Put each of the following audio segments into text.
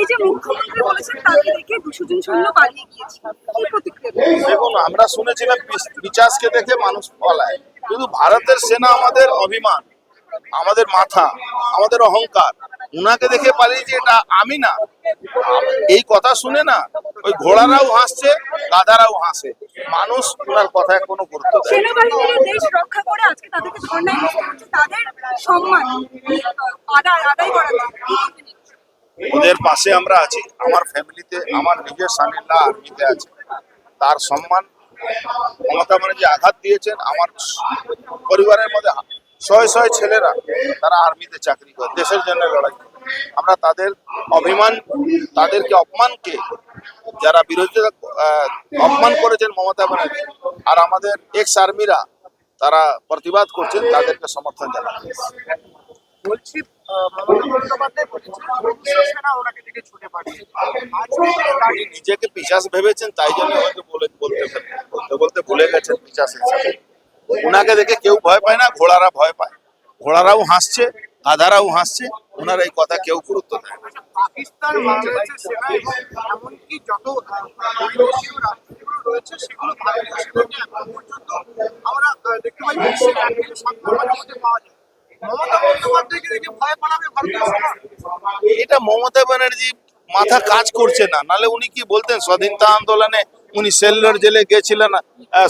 এই যে মুখ্যমন্ত্রী বলেছেন তাকে দেখে দুশো জন সৈন্য পালিয়ে গিয়েছে কি প্রতিক্রিয়া দেখুন আমরা শুনেছিলাম পিচাসকে দেখে মানুষ পলায়। কিন্তু ভারতের সেনা আমাদের অভিমান আমাদের মাথা আমাদের অহংকার। উনাকে দেখে পালিয়েছে এটা আমি না। এই কথা শুনে না ওই ঘোড়ারাও হাসছে গাধারাও হাসে। মানুষ ওনার কথায় কোনো গুরুত্ব। দেশ রক্ষা করে আজকে তাদেরকে ধর্ণায় তাদের সম্মান আদায় করা উচিত। কি বলবেন এই বিষয়ে? ওদের পাশে আমরা আছি। আমার ফ্যামিলিতে আমার নিজের সানিল্লা আর্মিতে আছে। তার সম্মান মমতা ব্যানার্জি আঘাত দিয়েছেন। আমার পরিবারের মধ্যে শয়ে শয়ে ছেলেরা তারা আর্মিতে চাকরি করে, দেশের জন্য লড়াই। আমরা তাদের অভিমান, তাদেরকে অপমানকে যারা বিরোধিতা অপমান করেছেন মমতা ব্যানার্জি আর আমাদের এক্স আর্মিরা তারা প্রতিবাদ করছেন, তাদেরকে সমর্থন জানাচ্ছি। বলছি ওনাকে নিজেকে পিসাস ভেবেছেন তাই জন্য হয়তো বলে বলতে বলতে বলতে ভুলে গেছেন পিসাস হিসাবে উনাকে দেখে কেউ ভয় পায় না ঘোড়ারা ভয় পায়। ঘোড়ারাও হাসছে গাধারাও হাসছে ওনার এই কথা কেউ গুরুত্ব দেয় না। পাকিস্তান বাংলাদেশের সেনা এবং এমনকি যত পরিবেশীয় রাষ্ট্রগুলো রয়েছে সেগুলো ভারতীয় সেনাকে আমরা দেখতে পাই বিশ্বের এক থেকে সাত পাওয়া যায়। মমতা বন্দ্যোপাধ্যায়কে দেখে ভয় পালাবে ভারতীয় এটা মমতা ব্যানার্জি মাথা কাজ করছে না। নালে উনি কি বলতেন? স্বাধীনতা আন্দোলনে উনি সেল্লোর জেলে গেছিলেন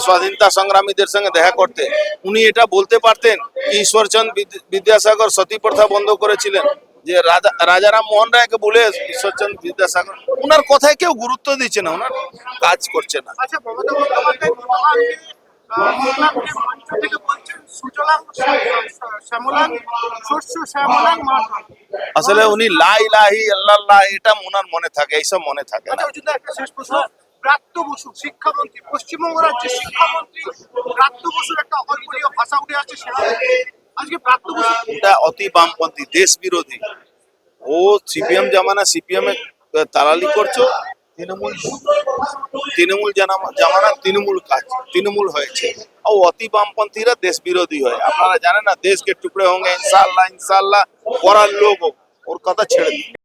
স্বাধীনতা সংগ্রামীদের সঙ্গে দেখা করতে। উনি এটা বলতে পারতেন কি ঈশ্বরচন্দ বিদ্যাসাগর সতী প্রথা বন্ধ করেছিলেন যে রাজা রাজারাম মোহন রায়কে বলে ঈশ্বরচন্দ বিদ্যাসাগর। উনার কথায় কেউ গুরুত্ব দিচ্ছে না উনার কাজ করছে না। আচ্ছা আসলে উনি লাই লাহি আল্লাহ এটা ওনার মনে থাকে এইসব মনে থাকে আচ্ছা একটা শেষ প্রশ্ন। ব্রাত্য বসু শিক্ষামন্ত্রী পশ্চিমবঙ্গ রাজ্যের শিক্ষামন্ত্রী ব্রাত্য বসুর একটা অকল্পনীয় ভাষা উঠে সেটা আজকে ব্রাত্য বসু এটা অতি বামপন্থী দেশ বিরোধী। ও সিপিএম জামানা সিপিএম এ তালালি করছ তৃণমূল তৃণমূল জামানা তৃণমূল কাজ, তৃণমূল হয়েছে। ও অতি বামপন্থীরা দেশ বিরোধী হয়। আপনারা জানেন না, দেশকে টুকরে হোক ইনশাল্লাহ ইনশাল্লাহ করার লোক। ওর কথা ছেড়ে দিন।